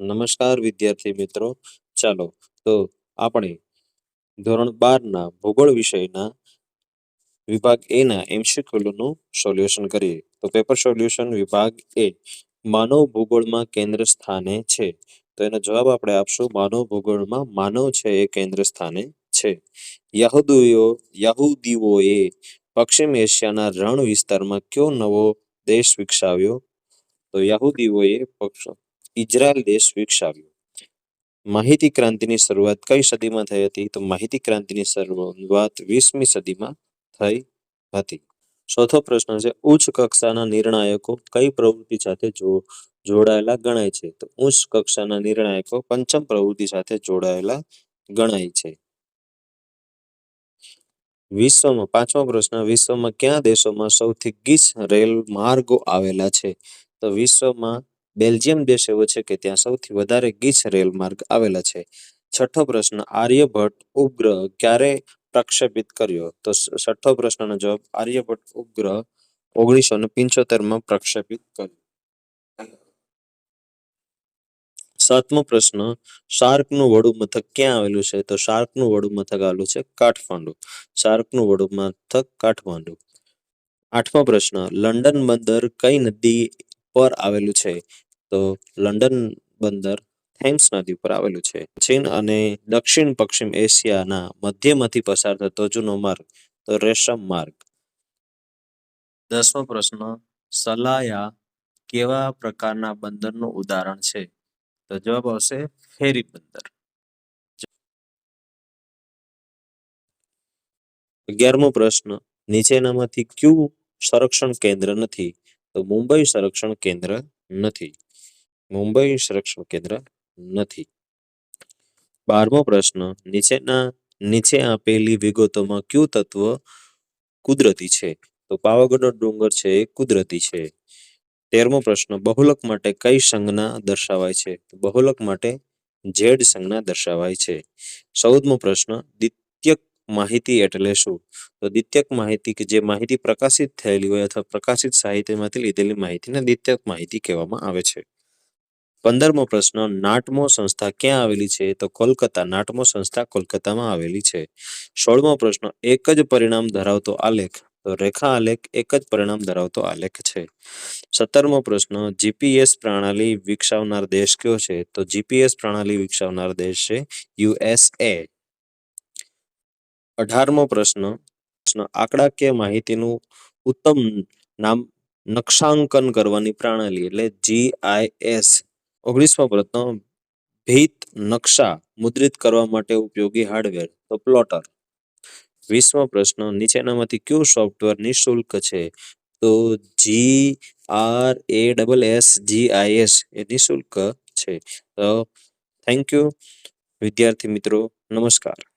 નમસ્કાર વિદ્યાર્થી મિત્રો. ચાલો, તો આપણે ધોરણ બારના ભૂગોળ વિષયના વિભાગ એ ના એમસીક્યુનું સોલ્યુશન કરીએ. તો પેપર સોલ્યુશન વિભાગ એ માનવ ભૂગોળમાં કેન્દ્ર સ્થાને છે. તો એનો જવાબ આપણે આપશું, માનવ ભૂગોળમાં માનવ છે એ કેન્દ્ર સ્થાને છે. યહૂદીઓ, યહૂદીઓએ પશ્ચિમ એશિયાના રણ વિસ્તારમાં કયો નવો દેશ વિકસાવ્યો? તો યહૂદીઓએ ઇઝરાયલ દેશ વિકસાવ્યો. માહિતી ક્રાંતિની શરૂઆત કઈ સદીમાં થઈ હતી? તો માહિતી ક્રાંતિની શરૂઆત વીસમી સદીમાં થઈ હતી. ચોથો પ્રશ્ન છે, ઉચ્ચ કક્ષાના નિર્ણાયકો કઈ પ્રવૃત્તિ સાથે જોડાયેલા ગણાય છે? તો ઉચ્ચ કક્ષાના નિર્ણાયકો પંચમ પ્રવૃત્તિ સાથે જોડાયેલા ગણાય છે. વિશ્વમાં, પાંચમો પ્રશ્ન, વિશ્વમાં કયા દેશોમાં સૌથી ગીચ રેલ માર્ગો આવેલા છે? તો વિશ્વમાં બેલ્જિયમ દેશ એવો છે કે ત્યાં સૌથી વધારે ગીચ રેલ માર્ગ આવેલા છે. છઠ્ઠો પ્રશ્ન, આર્યભટ્ટ ઉપગ્રહ ક્યારે પ્રક્ષેપિત કર્યો? તો છઠ્ઠો પ્રશ્નનો જવાબ, આર્યભટ્ટ ઉપગ્રહ ઓગણીસો ને માં પ્રક્ષેપિત કર્યો. સાતમો પ્રશ્ન, શાર્કનું વડું મથક ક્યાં આવેલું છે? તો શાર્કનું વડું મથક આવેલું છે કાઠમાંડુ. શાર્કનું વડું મથક કાઠમાંડુ. આઠમો પ્રશ્ન, લંડન બંદર કઈ નદી પર આવેલું છે? તો લંડન બંદર થેમ્સ નદી ઉપર આવેલું છે. ચીન અને દક્ષિણ પશ્ચિમ એશિયાના મધ્યમાંથી પસાર થતો જૂનો માર્ગ, તો રેશમ માર્ગ. દસમો પ્રશ્ન, સલાયા કેવા પ્રકારના બંદરનું ઉદાહરણ છે? તો જવાબ આવશે, ફેરી બંદર. અગિયારમો પ્રશ્ન, નીચેનામાંથી ક્યુ સંરક્ષણ કેન્દ્ર નથી? તો મુંબઈ સંરક્ષણ કેન્દ્ર નથી. મુંબઈ સંરક્ષણ કેન્દ્ર નથી. બારમો પ્રશ્ન, નીચેના, નીચે આપેલી વિગતોમાં કયું તત્વ કુદરતી છે? તો પાવાગઢનો ડુંગર છે એ કુદરતી છે. તેરમો પ્રશ્ન, બહુલક માટે કઈ સંજ્ઞા દર્શાવાય છે? બહુલક માટે ઝેડ સંજ્ઞા દર્શાવાય છે. ચૌદમો પ્રશ્ન દિત્યક માહિતી એટલે શું? તો દિત્યક માહિતી કે જે માહિતી પ્રકાશિત થયેલી હોય અથવા પ્રકાશિત સાહિત્યમાંથી લીધેલી માહિતીને દિત્યક માહિતી કહેવામાં આવે છે. પંદરમો પ્રશ્ન, નાટમો સંસ્થા ક્યાં આવેલી છે? તો કોલકાતા, નાટમો સંસ્થા કોલકાતામાં આવેલી છે. સોળમો પ્રશ્ન, એક જ પરિણામ ધરાવતો આલેખ તો રેખા આલેખ એક જ પરિણામ ધરાવતો આલેખ છે. સત્તરમો પ્રશ્ન, જીપીએસ પ્રણાલી વિકસાવનાર દેશ કયો છે? તો જીપીએસ પ્રણાલી વિકસાવનાર દેશ છે યુએસએ અઢારમો પ્રશ્ન પ્રશ્ન આંકડાકીય માહિતીનું ઉત્તમ નામ નકશાંકન કરવાની પ્રણાલી એટલે જીઆઈએસ. ઓગણીસમો પ્રશ્ન ભીત નકશા મુદ્રિત કરવા માટે ઉપયોગી હાર્ડવેર તો પ્લોટર. વીસમો પ્રશ્ન, નીચેનામાંથી કયું સોફ્ટવેર નિઃશુલ્ક છે? તો G R A double S G I S એ નિઃશુલ્ક છે. તો થેન્ક યુ વિદ્યાર્થી મિત્રો, નમસ્કાર.